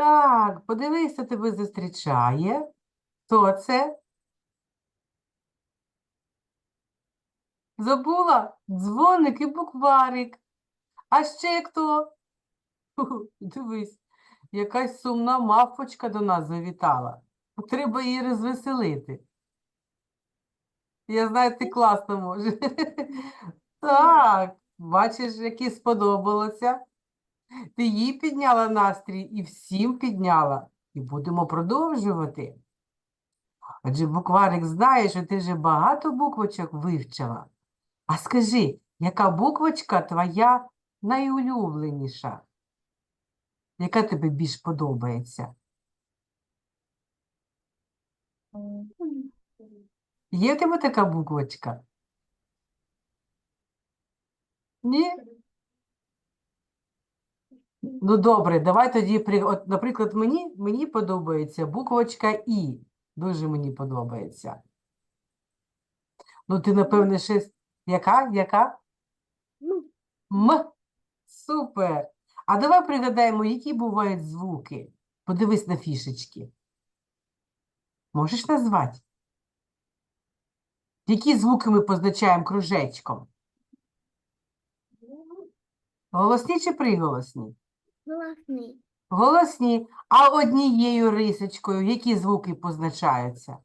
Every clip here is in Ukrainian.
Так, подивися, тебе зустрічає. Хто це? Забула? Дзвоник і букварик. А ще хто? Дивись, якась сумна мавпочка до нас завітала. Треба її розвеселити. Я знаю, ти класно можеш. Так, бачиш, які сподобалося. Ти їй підняла настрій і всім підняла. І будемо продовжувати. Отже, букварик знає, що ти вже багато буквочок вивчила. А скажи, яка буквочка твоя найулюбленіша? Яка тобі більш подобається? Є в тебе така буквочка? Ні? Ну добре, давай тоді, при- от, наприклад, мені, мені подобається буквочка І. Дуже мені подобається. Ну, ти, напевне, щось. Яка? Яка? М. Супер. А давай пригадаємо, які бувають звуки. Подивись на фішечки. Можеш назвати? Які звуки ми позначаємо кружечком? Голосні чи приголосні? Голосний. Голосні. А однією рисочкою які звуки позначаються?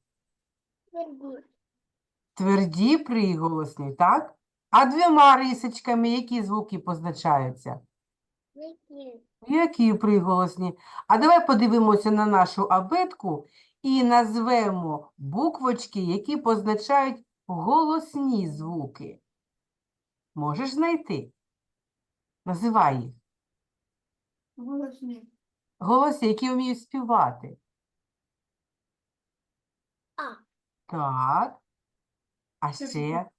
Твердий. Тверді приголосні, так? А двома рисочками які звуки позначаються? Який? Які приголосні? А давай подивимося на нашу абетку і назвемо буквочки, які позначають голосні звуки. Можеш знайти? Називай їх. Голосний. Голоси, які вміють співати. А. Так. А ще?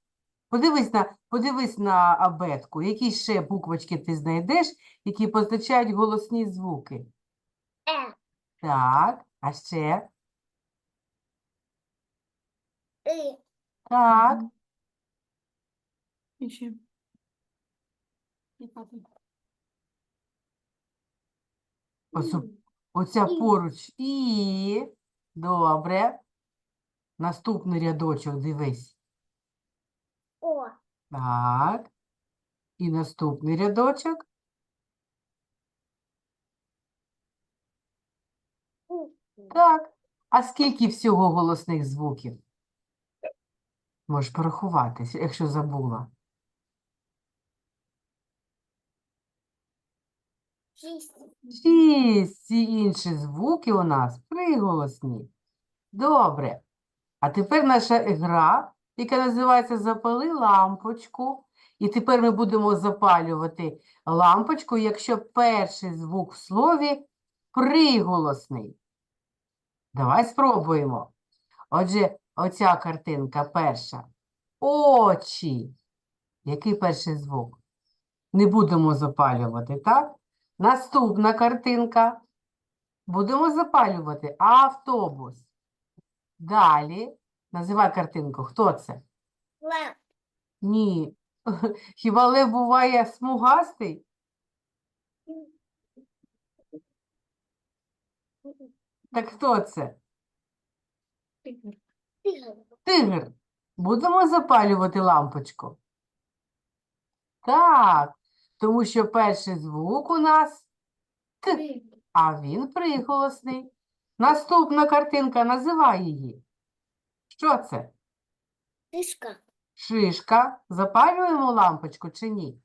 Подивись на, подивись на абетку. Які ще буквочки ти знайдеш, які позначають голосні звуки? Е. Так. А ще? И. Так. І ще. Яка тут? Осу- Оця поруч. І. Добре. Наступний рядочок, дивись. О. Так. І наступний рядочок. Так. А скільки всього голосних звуків? Можеш порахувати, якщо забула. Шість. Всі інші звуки у нас приголосні. Добре. А тепер наша гра, яка називається Запали лампочку. І тепер ми будемо запалювати лампочку, якщо перший звук в слові приголосний. Давай спробуємо. Отже, оця картинка перша. Очі. Який перший звук? Не будемо запалювати, так? Наступна картинка. Будемо запалювати автобус. Далі. Називай картинку. Хто це? Лев. Ні. Хіба лев буває смугастий? Так хто це? Тигр. Тигр. Будемо запалювати лампочку? Так, тому що перший звук у нас Т, а він приголосний. Наступна картинка, називай її. Що це? Тишка. Шишка. Запалюємо лампочку чи ні?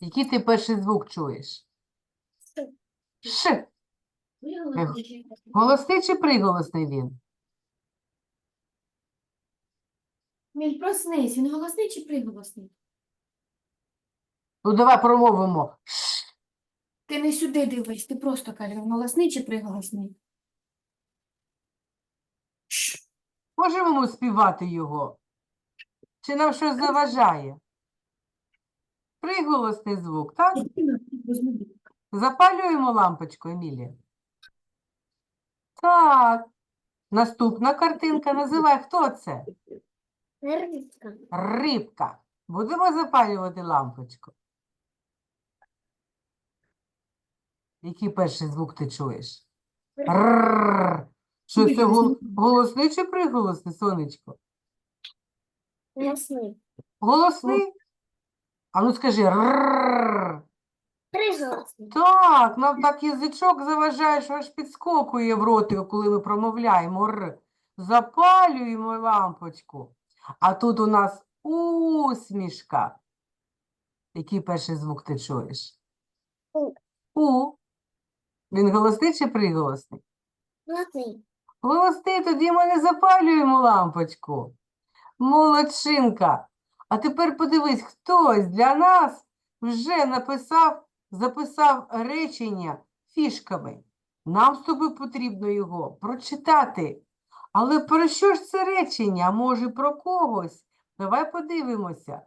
Який ти перший звук чуєш? Ш. Голосний чи приголосний він? Він проснись, він голосний чи приголосний? Ну, давай промовимо. Ти не сюди дивись, ти просто кажеш, голосний чи приголосний? Можемо ми співати його? Чи нам щось заважає? Приголосний звук, так? Запалюємо лампочку, Емілія. Так. Наступна картинка. Називай, хто це? Рыбка. Рибка. Будемо запалювати лампочку. Який перший звук ти чуєш? Рррр. Що це гол... голосний чи приголосний, сонечко? Ясний. Голосний? А ну скажи рррр. Приголосний. Так, нам так язичок заважає, що аж підскокує в ротику, коли ми промовляємо р. Запалюємо лампочку. А тут у нас усмішка. Який перший звук ти чуєш? У. У. Він голосний чи приголосний? Голосний. Голосний, тоді ми не запалюємо лампочку. Молодчинка. А тепер подивись, хтось для нас вже написав, записав речення фішками. Нам з тобою потрібно його прочитати. Але про що ж це речення? Може, про когось? Давай подивимося.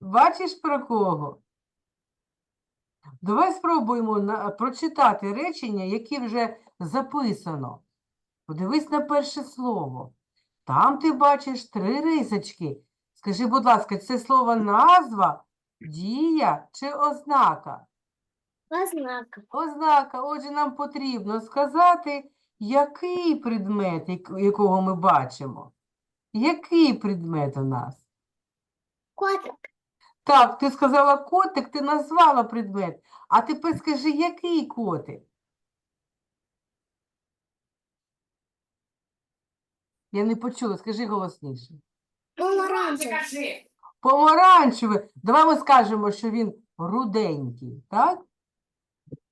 Бачиш про кого? Давай спробуємо прочитати речення, яке вже записано. Подивись на перше слово. Там ти бачиш три рисочки. Скажи, будь ласка, це слово назва, дія чи ознака? Ознака. Ознака. Отже, нам потрібно сказати, який предмет, якого ми бачимо. Який предмет у нас? Котик. Так, ти сказала котик, ти назвала предмет. А тепер скажи, який котик? Я не почула, скажи голосніше. Помаранчевий. Помаранчевий. Давай ми скажемо, що він руденький, так?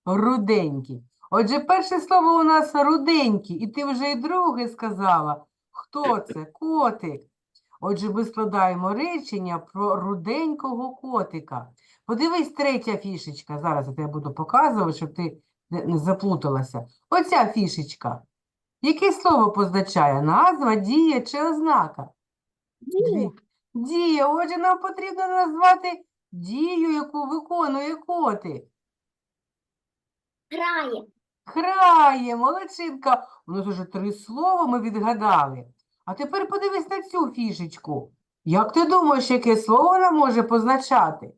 Руденький. Отже, перше слово у нас руденький, і ти вже і друге сказала. Хто це? Котик. Отже, ми складаємо речення про руденького котика. Подивись, третя фішечка. Зараз я тебе буду показувати, щоб ти не, заплуталася. Оця фішечка. Яке слово позначає? Назва, дія чи ознака? Дві. Дія. Отже, нам потрібно назвати дію, яку виконує котик. Грає. Грає, молодчинка. У нас уже три слова ми відгадали. А тепер подивись на цю фішечку. Як ти думаєш, яке слово вона може позначати?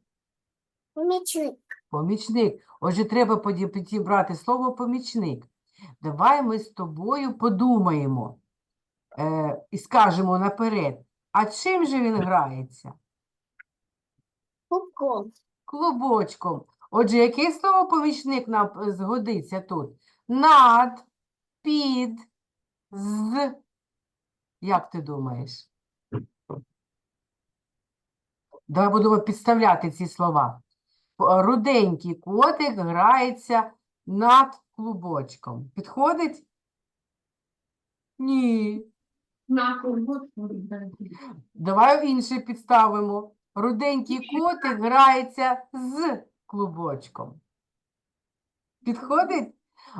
Помічник. Помічник. Отже, треба підібрати слово помічник. Давай ми з тобою подумаємо е, і скажемо наперед, а чим же він грається? Кубком. Клубочком. Отже, яке слово помічник нам е, згодиться тут? Над, під, з. Як ти думаєш? Давай будемо підставляти ці слова. Руденький котик грається над клубочком. Підходить? Ні. На кругу. Давай інше підставимо. Руденький котик грається з клубочком. Підходить?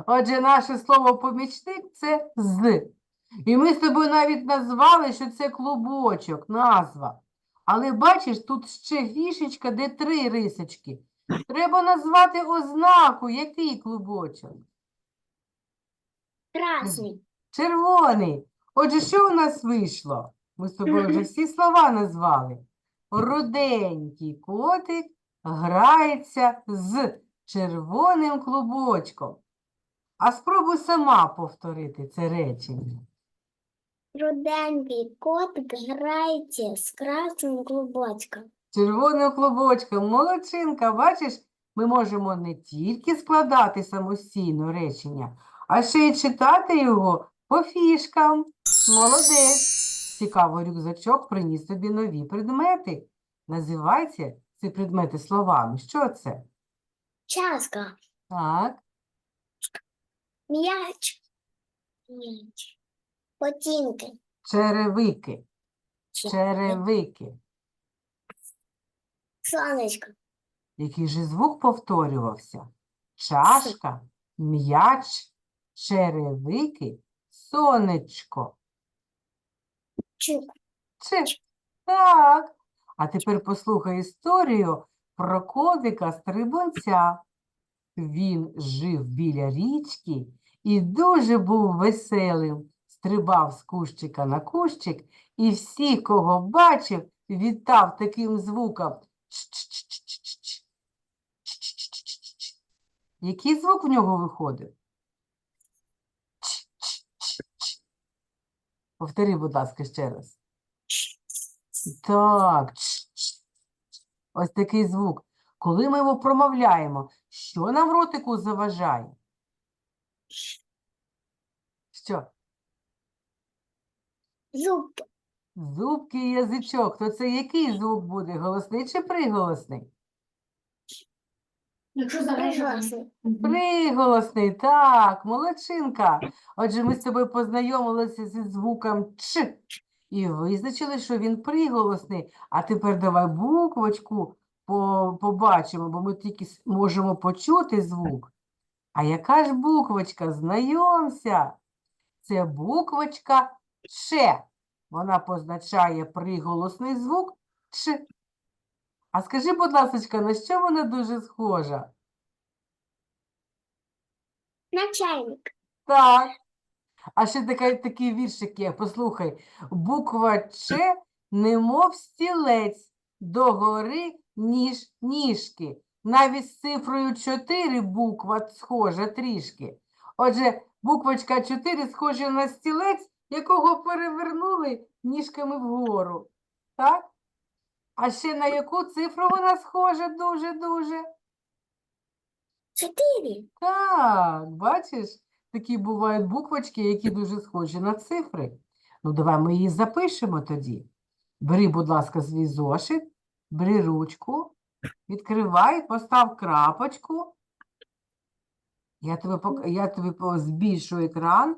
Отже, наше слово помічник це з. І ми з тобою навіть назвали, що це клубочок, назва. Але бачиш, тут ще фішечка, де три рисочки. Треба назвати ознаку, який клубочок. Красний. Червоний. Отже, що у нас вийшло? Ми з тобою вже всі слова назвали. Руденький котик грається з червоним клубочком. А спробуй сама повторити це речення. Руденький котик грається з красним клубочком. Червоним клубочком, молодчинка, бачиш, ми можемо не тільки складати самостійно речення, а ще й читати його по фішкам. Молодець. Цікаво, рюкзачок приніс тобі нові предмети. Називайте ці предмети словами. Що це? Часка. Так, М'яч. М'яч. Ботинки. черевики, Че- черевики. Сонечко. Який же звук повторювався? Чашка, м'яч, черевики, сонечко. Чук. Чи? Так. А тепер послухай історію про котика стрибунця. Він жив біля річки і дуже був веселим. Стрибав з кущика на кущик і всіх, кого бачив, вітав таким звуком. Який звук в нього виходив? Повтори, будь ласка, ще раз. Так. Ось такий звук. Коли ми його промовляємо, що нам ротику заважає? Що? Зуб. Зубки і язичок. То це який звук буде? Голосний чи приголосний? Якщо. Приголосний. Приголосний, так, молодчинка. Отже, ми з тобою познайомилися зі звуком Ч і визначили, що він приголосний. А тепер давай буквочку побачимо, бо ми тільки можемо почути звук. А яка ж буквочка? Знайомся. Це буквочка Ч. Вона позначає приголосний звук Ч. А скажи, будь ласка, на що вона дуже схожа? Начальник. Так. А ще така, такий віршик є, послухай. Буква Ч, немов стілець, догори ніж ніжки. Навіть з цифрою 4 буква схожа трішки. Отже, буквочка 4 схожа на стілець, якого перевернули ніжками вгору. Так? А ще на яку цифру вона схожа дуже-дуже? Чотири. Так, бачиш, такі бувають буквочки, які дуже схожі на цифри. Ну, давай ми її запишемо тоді. Бери, будь ласка, свій зошит, бери ручку, відкривай, постав крапочку. Я тобі, пок- я тобі збільшу екран,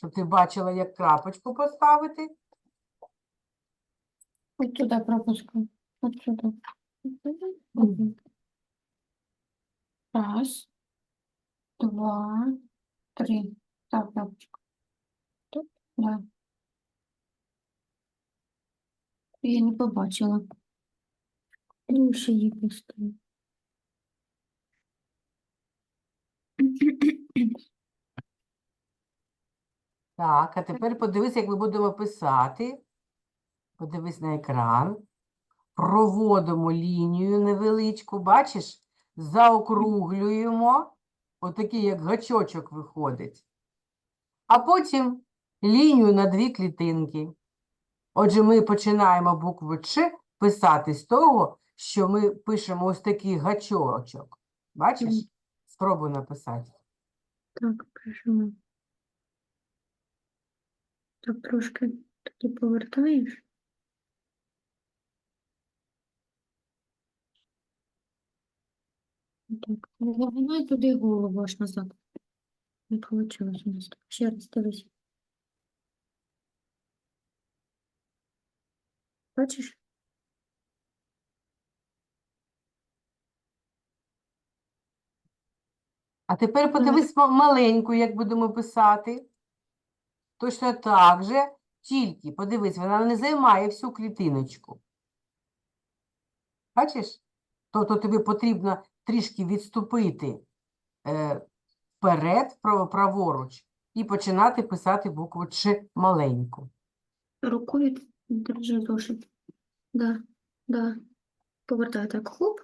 щоб ти бачила, як крапочку поставити. От туди пропускай. От сюди. Мгм. Раз, два, три. Так, бабочка. Тут? Да. Я не побачила. Ну, ще її поставлю. Так, а тепер подивись, як ми будемо писати. Подивись на екран. Проводимо лінію невеличку, бачиш? Заокруглюємо. Отакий, як гачочок виходить. А потім лінію на дві клітинки. Отже, ми починаємо букву Ч писати з того, що ми пишемо ось такий гачочок. Бачиш? Спробуй написати. Так, прижимаю. Так, трошки тоді повертаєш. Так, вигинай туди голову аж назад. Не вийшло у нас. Ще раз дивись. Бачиш? А тепер подивись ма- маленьку, як будемо писати. Точно так же, тільки, подивись, вона не займає всю клітиночку. Бачиш? Тобто тобі потрібно трішки відступити е, вперед, праворуч, і починати писати букву Ч маленьку. Рукою держи зошит. Да, да. Повертай так. Хоп.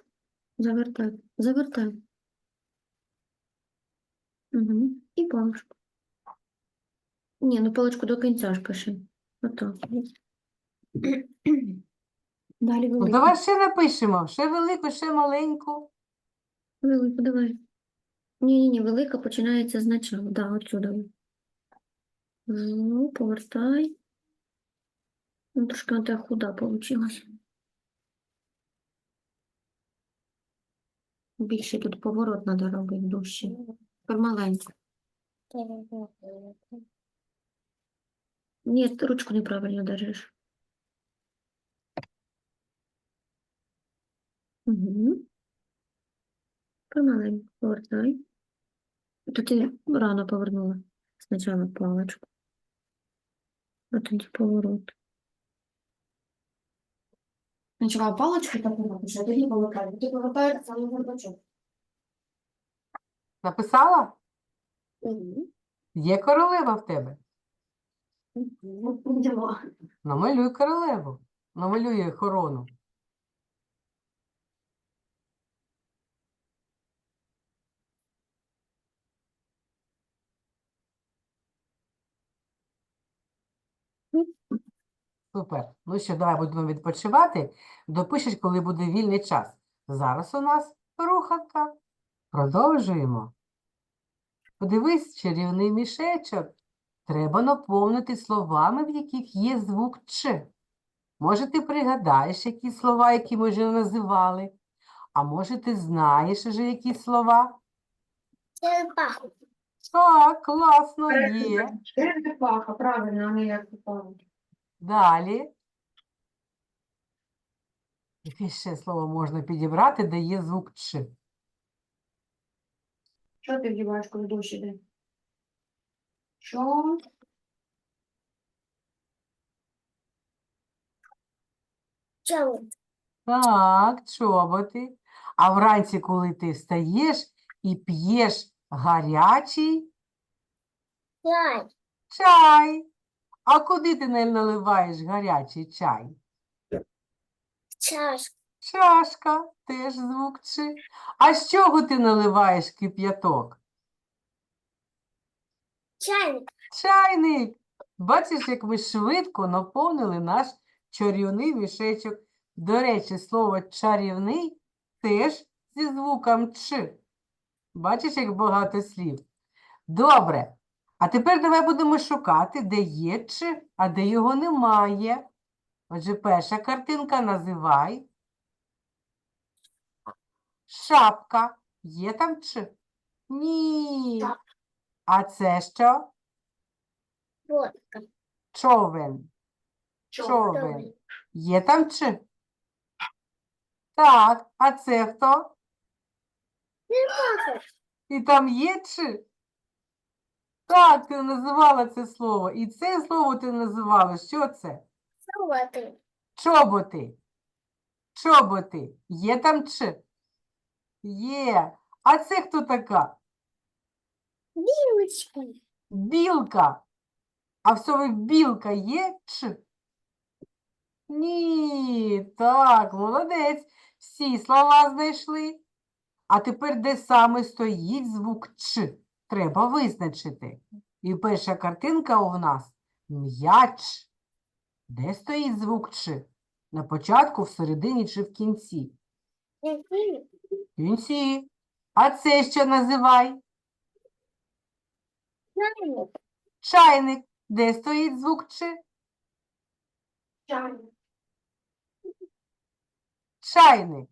Завертай. Завертай. Угу. І паличку. Ні, ну паличку до кінця ж пиши. Отак. Далі Ну, велику. давай ще напишемо. Ще велику, ще маленьку. Велику, давай. Ні-ні-ні, велика починається з начала. Да, отсюда. Ну, повертай. Ну, трошки вона така худа получилась. Більше тут поворот треба робити дужче. Тепер маленьку. Ні, ти ручку неправильно держиш. Угу. Помаленьку повертай. То ти рано повернула. Спочатку паличку. А тоді поворот. Спочатку паличку так робиш, а тоді повертаєш. Ти повертаєш саме горбачок. Написала? Мгм. Є королева в тебе? Будемо. Намалюй королеву. Намалюй хорону. Супер. Ну що, давай будемо відпочивати. Допишеш, коли буде вільний час. Зараз у нас руханка. Продовжуємо. Подивись, чарівний мішечок. Треба наповнити словами, в яких є звук Ч. Може, ти пригадаєш, які слова, які ми вже називали? А може, ти знаєш вже які слова? Черепаха. Так, класно, є. Черепаха, правильно, а як попало. Далі. Яке ще слово можна підібрати, де є звук Ч? Що ти вдіваєш, коли дощ іде? Що? Чоловік. Так, чоботи. А вранці, коли ти встаєш і п'єш гарячий Чай. чай. А куди ти не наливаєш гарячий чай? Чашка. Чашка, теж звук Ч. А з чого ти наливаєш кип'яток? Чайник. Чайник. Бачиш, як ми швидко наповнили наш чарівний мішечок. До речі, слово чарівний теж зі звуком Ч. Бачиш, як багато слів. Добре. А тепер давай будемо шукати, де є Ч, а де його немає. Отже, перша картинка називай. Шапка. Є там Ч? Ні. А це що? Водка. Човен. Човен. Є там Ч? Так, а це хто? Черепаха. І там є Ч? Так, ти називала це слово. І це слово ти називала. Що це? Солоти. Чоботи. Чоботи. Є там Ч? Є. А це хто така? Білочка. Білка. А в слові білка є Ч? Ні. Так, молодець. Всі слова знайшли. А тепер де саме стоїть звук Ч? Треба визначити. І перша картинка у нас м'яч. Де стоїть звук Ч? На початку, всередині чи в кінці? В кінці. А це що називай? Чайник. Чайник. Де стоїть звук Ч? Чайник. Чайник.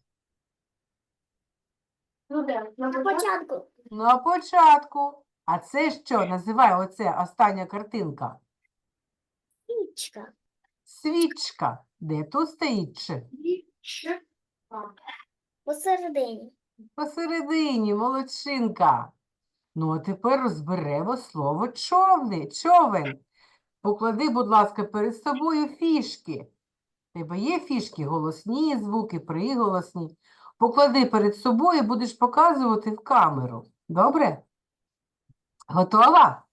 Ну де? На початку? На початку. А це що? Називай оце остання картинка. Пічка. Свічка. Де тут стоїть Ч? І ще. А. Посередині. Посередині, молодчинка. Ну, а тепер розберемо слово човни, човен. Поклади, будь ласка, перед собою фішки. Тебе є фішки, голосні звуки, приголосні. Поклади перед собою будеш показувати в камеру. Добре? Готова?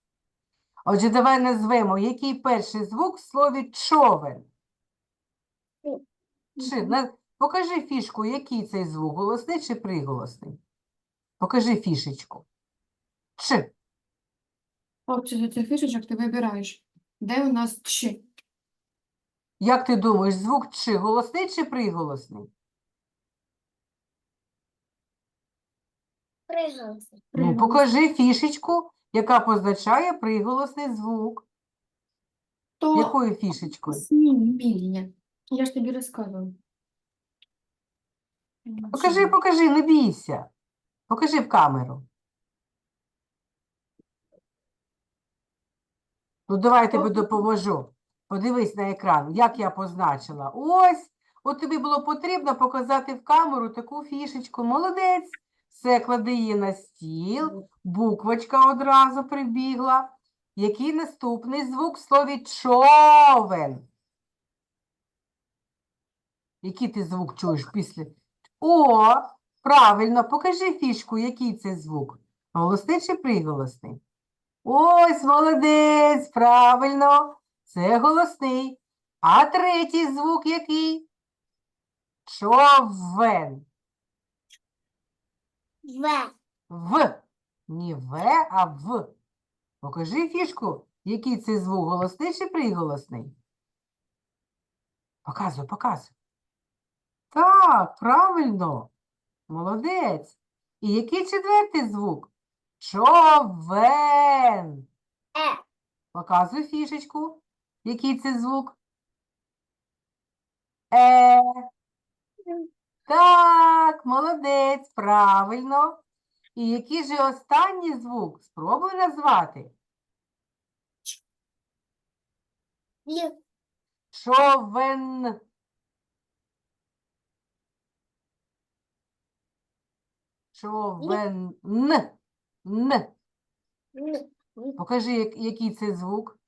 Отже, давай назвемо, який перший звук в слові човен. Чи, на... Покажи фішку, який цей звук, голосний чи приголосний? Покажи фішечку. Ч. Хлопці, за цих фішечок ти вибираєш. Де у нас чи? Як ти думаєш, звук Ч голосний чи приголосний? Приголосний. Ну, покажи фішечку, яка позначає приголосний звук. То Якою фішечкою? сніміння. Я ж тобі розказувала. Покажи, покажи, не бійся. Покажи в камеру. Ну, давай я тобі допоможу. Подивись на екран, як я позначила. Ось, от тобі було потрібно показати в камеру таку фішечку. Молодець. Все, клади її на стіл. Буквочка одразу прибігла. Який наступний звук в слові човен? Який ти звук чуєш після? О, правильно, покажи фішку, який це звук. Голосний чи приголосний? Ось, молодець, правильно. Це голосний. А третій звук який? Човен. В. В. Не В, а В. Покажи фішку, який це звук, голосний чи приголосний? Показуй, показуй. Так, правильно. Молодець. І який четвертий звук? Човен. Е. Показуй фішечку. Який це звук? Е. Так, молодець, правильно. І який же останній звук? Спробуй назвати. Л. Човен. Човен. Н. Покажи, як- який це звук.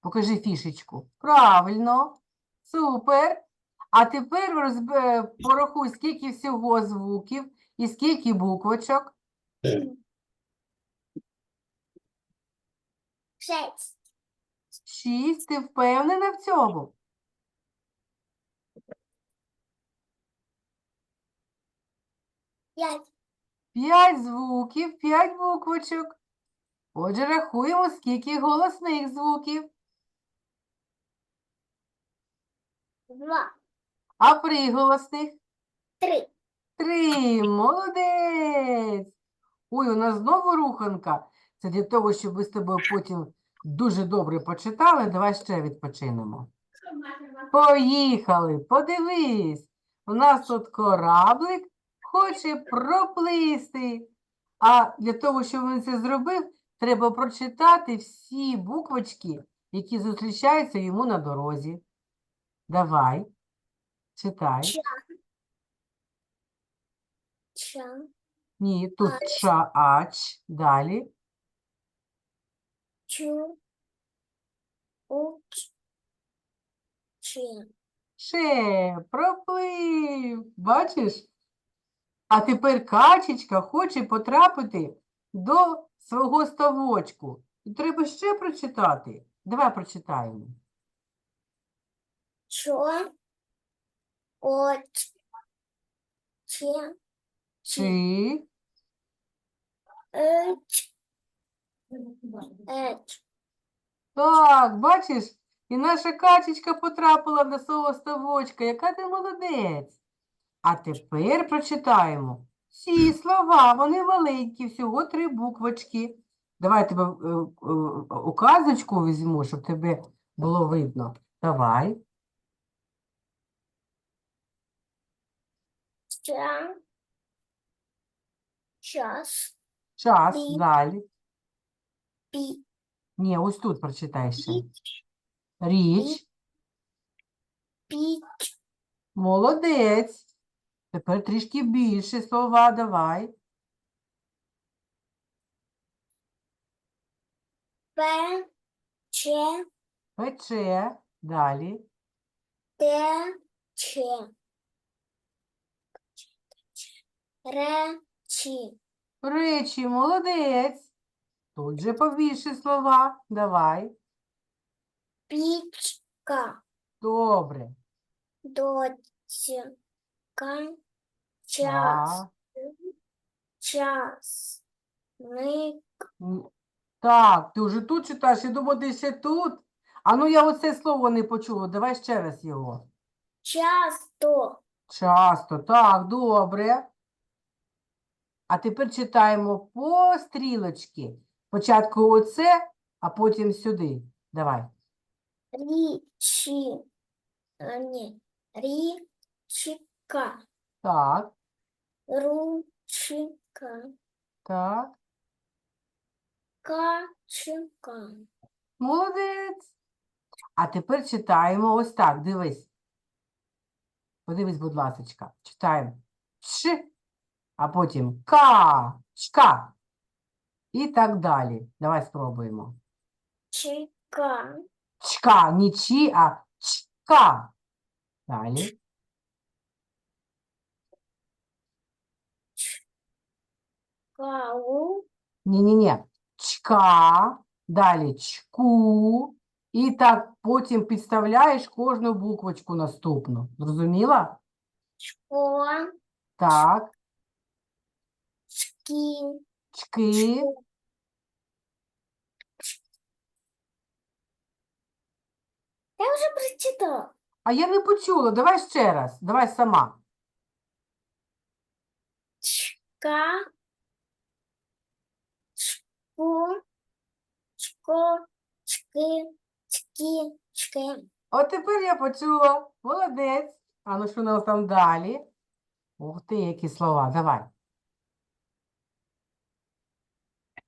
Покажи фішечку. Правильно. Супер. А тепер розбе- порахуй, скільки всього звуків і скільки буквочок. Шесть. Шість. Ти впевнена в цьому? П'ять. П'ять звуків, п'ять буквочок. Отже, рахуємо, скільки голосних звуків. Два. А приголосних? Три. Три. Молодець. Ой, у нас знову руханка. Це для того, щоб ви з тобою потім дуже добре почитали. Давай ще відпочинемо. Поїхали, подивись. У нас тут кораблик хоче проплисти. А для того, щоб він це зробив, треба прочитати всі буквочки, які зустрічаються йому на дорозі. Давай, читай. Ча. Ча. Ні, тут Ач. ча, ач. Далі. Чу. Уч. Че. Ще проплив. Бачиш? А тепер качечка хоче потрапити до свого ставочку. Треба ще прочитати. Давай прочитаємо. Чо. Оч. Че. Чи, Эч. Эч. так, бачиш, і наша качечка потрапила до свого ставочка. Яка ти молодець. А тепер прочитаємо всі слова, вони маленькі, всього три буквочки. Давай тебе е, е, указочку візьму, щоб тебе було видно. Давай. Ча. Час. Час, Пі. далі. Пи. Ні, ось тут прочитай ще. Річ. Пич. Молодець. Тепер трішки більше слова давай. П. Че. Пече. Далі. Т. Че. Ре. Чи. Речі, молодець. Тут же побільше слова. Давай. Пічка. Добре. Дочка. Час. Час. Ник. М, Так, ти вже тут читаєш, я думаю, ти ще тут. А ну я оце слово не почула. Давай ще раз його. Часто. Часто. Так, добре. А тепер читаємо по стрілочці. Спочатку оце, а потім сюди. Давай. Річі. А, ні. Річка. Так, Ручка. так. Качка. Молодець. А тепер читаємо ось так. Дивись. Подивись, будь ласочка. Читаємо Ш, а потім Ка, чка. І так далі. Давай спробуємо. Чика. Чка, не чі, а чка. Далі. Кау. Ні-ні-ні. Чка, далі чку. І так потім підставляєш кожну буквочку наступну. Зрозуміла? Чко. Так, Чки. чки. Я вже прочитала. А я не почула. Давай ще раз. Давай сама. Чка. Чку. Чко. Чки. Чки. Чки. От тепер я почула. Молодець. А ну що у нас там далі? Ух ти, які слова. Давай.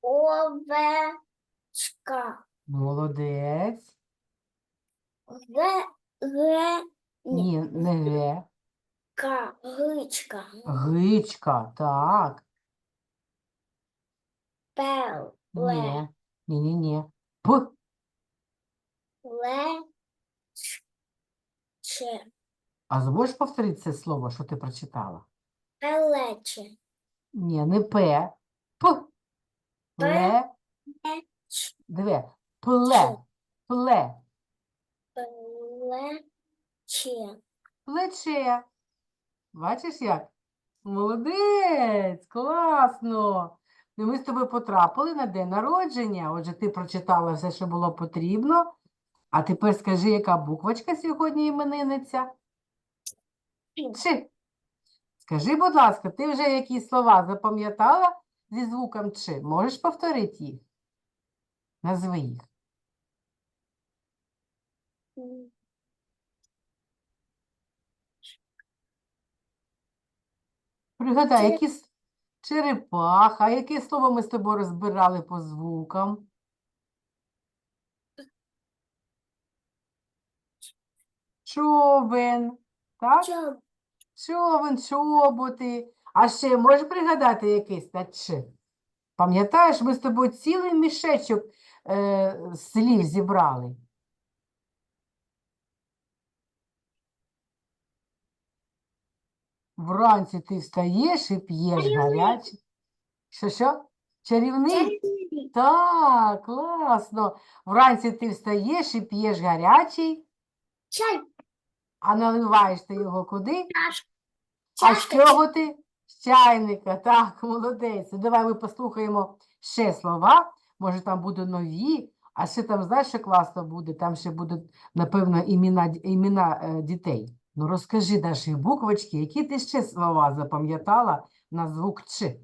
Овечка. Молодець. Ге. Ге. Ні. Ні, не ге. Ка. Гичка. Гичка. Так. Пел. Ле. Ні. Ні-ні-ні. П. Ле. Че. А зможеш повторити це слово, що ти прочитала? Пелече. Ні, не П. П. Ле. Ч. Диви. Пле. Пле. Пелече. Плече. Бачиш як? Молодець, класно. Ну, ми з тобою потрапили на день народження. Отже, ти прочитала все, що було потрібно. А тепер скажи, яка буквочка сьогодні іменинниця? Чи? Скажи, будь ласка, ти вже які слова запам'ятала зі звуком чи? Можеш повторити їх? Назви їх. Пригадай, які черепаха, яке слово ми з тобою розбирали по звукам? Човен, так? Чоб. Човен, чоботи. А ще можеш пригадати якийсь та чи? Пам'ятаєш, ми з тобою цілий мішечок е, слів зібрали. Вранці ти встаєш і п'єш гаряче. Що, що? Чарівник? Так, класно. Вранці ти встаєш і п'єш гарячий, Чай. а наливаєш ти його куди? А з чого ти? З чайника. Так, молодець. Давай ми послухаємо ще слова. Може, там будуть нові, а ще там, знаєш, що класно буде? Там ще будуть, напевно, імена, імена е, дітей. Ну, розкажи наші буквочки, які ти ще слова запам'ятала на звук Ч?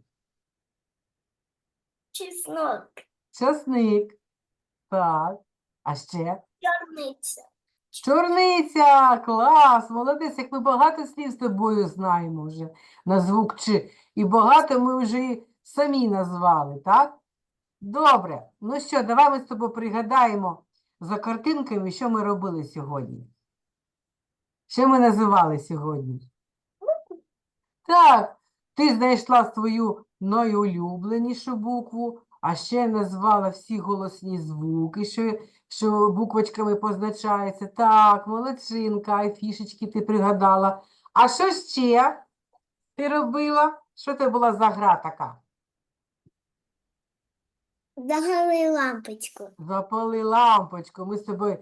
Чеснок. Часник. Так. А ще? Чорниця. Чорниця, клас, молодець, як ми багато слів з тобою знаємо вже на звук Ч. І багато ми вже і самі назвали, так? Добре. Ну що, давай ми з тобою пригадаємо за картинками, що ми робили сьогодні. Що ми називали сьогодні? Так, ти знайшла свою найулюбленішу букву, а ще назвала всі голосні звуки, що що буквочками позначається. Так, молодчинка, і фішечки ти пригадала. А що ще ти робила? Що це була за гра така? Догали лампочку. Запали лампочку. Ми з тобою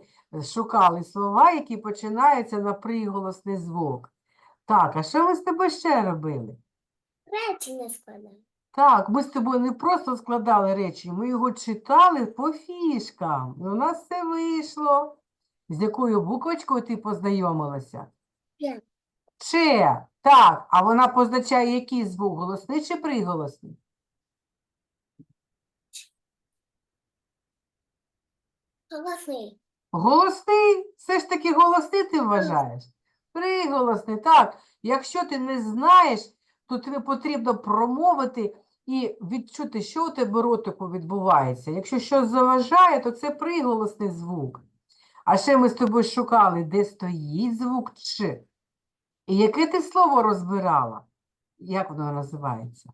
шукали слова, які починаються на приголосний звук. Так, а що ми з тобою ще робили? Речі не складай. Так, ми з тобою не просто складали речі, ми його читали по фішкам. І у нас все вийшло. З якою буквочкою ти познайомилася? П'ять. Че. Так, а вона позначає який звук? Голосний чи приголосний? Голосний. Голосний? Все ж таки голосний ти вважаєш? Приголосний, так. Якщо ти не знаєш, то тобі потрібно промовити і відчути, що у тебе ротику відбувається. Якщо щось заважає, то це приголосний звук. А ще ми з тобою шукали, де стоїть звук Ч. І яке ти слово розбирала? Як воно називається?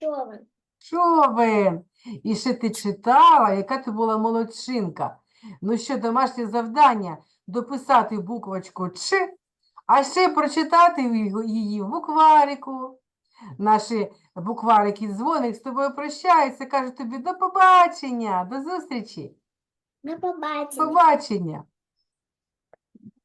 Човен. Човен. І ще ти читала, яка ти була молодчинка. Ну що, домашнє завдання дописати буквочку Ч, а ще прочитати її- в букварику. Наші букварики дзвоник з тобою прощаються, кажуть тобі до побачення, до зустрічі. До побачення. Побачення.